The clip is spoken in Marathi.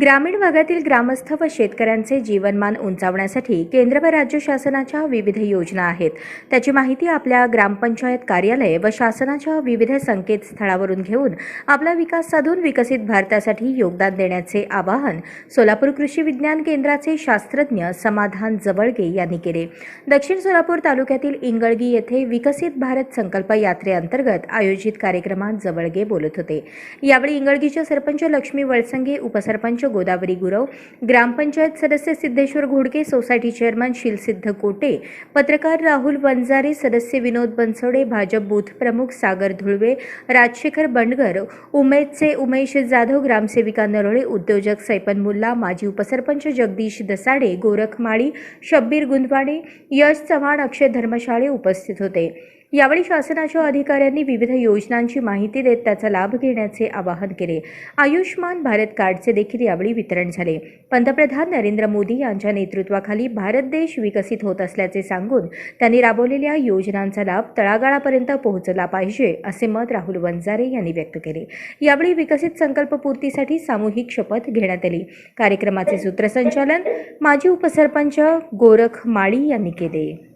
ग्रामीण भागातील ग्रामस्थ व शेतकऱ्यांचे जीवनमान उंचावण्यासाठी केंद्र व राज्य शासनाच्या विविध योजना आहेत. त्याची माहिती आपल्या ग्रामपंचायत कार्यालय व शासनाच्या विविध संकेतस्थळावरून घेऊन आपला विकास साधून विकसित भारतासाठी योगदान देण्याचे आवाहन सोलापूर कृषी विज्ञान केंद्राचे शास्त्रज्ञ समाधान जवळगे यांनी केले. दक्षिण सोलापूर तालुक्यातील इंगळगी येथे विकसित भारत संकल्प यात्रेअंतर्गत आयोजित कार्यक्रमात जवळगे बोलत होते. यावेळी इंगळगीच्या सरपंच लक्ष्मी वळसंगे उपसरपंच गोदावरी गुरव ग्रामपंचायत सदस्य सिद्धेश्वर घोडके सोसायटी चेअरमन शिलसिद्ध कोटे पत्रकार राहुल वंजारे सदस्य विनोद बनसोडे भाजप बूथ प्रमुख सागर धुळवे राजशेखर बंडगर उमेदचे उमेश जाधव ग्रामसेविका नरोळे उद्योजक सैपन मुल्ला माजी उपसरपंच जगदीश दसाडे गोरख माळी शब्बीर गुंदवाडे यश चव्हाण अक्षय धर्मशाळे उपस्थित होते. यावेळी शासनाच्या अधिकाऱ्यांनी विविध योजनांची माहिती देत त्याचा लाभ घेण्याचे आवाहन केले. आयुष्मान भारत कार्डचे देखील यावेळी वितरण झाले. पंतप्रधान नरेंद्र मोदी यांच्या नेतृत्वाखाली भारत देश विकसित होत असल्याचे सांगून त्यांनी राबवलेल्या योजनांचा लाभ तळागाळापर्यंत पोहोचला पाहिजे असे मत राहुल वंजारे यांनी व्यक्त केले. यावेळी विकसित संकल्पपूर्तीसाठी सामूहिक शपथ घेण्यात आली. कार्यक्रमाचे सूत्रसंचालन माजी उपसरपंच गोरख माळी यांनी केले.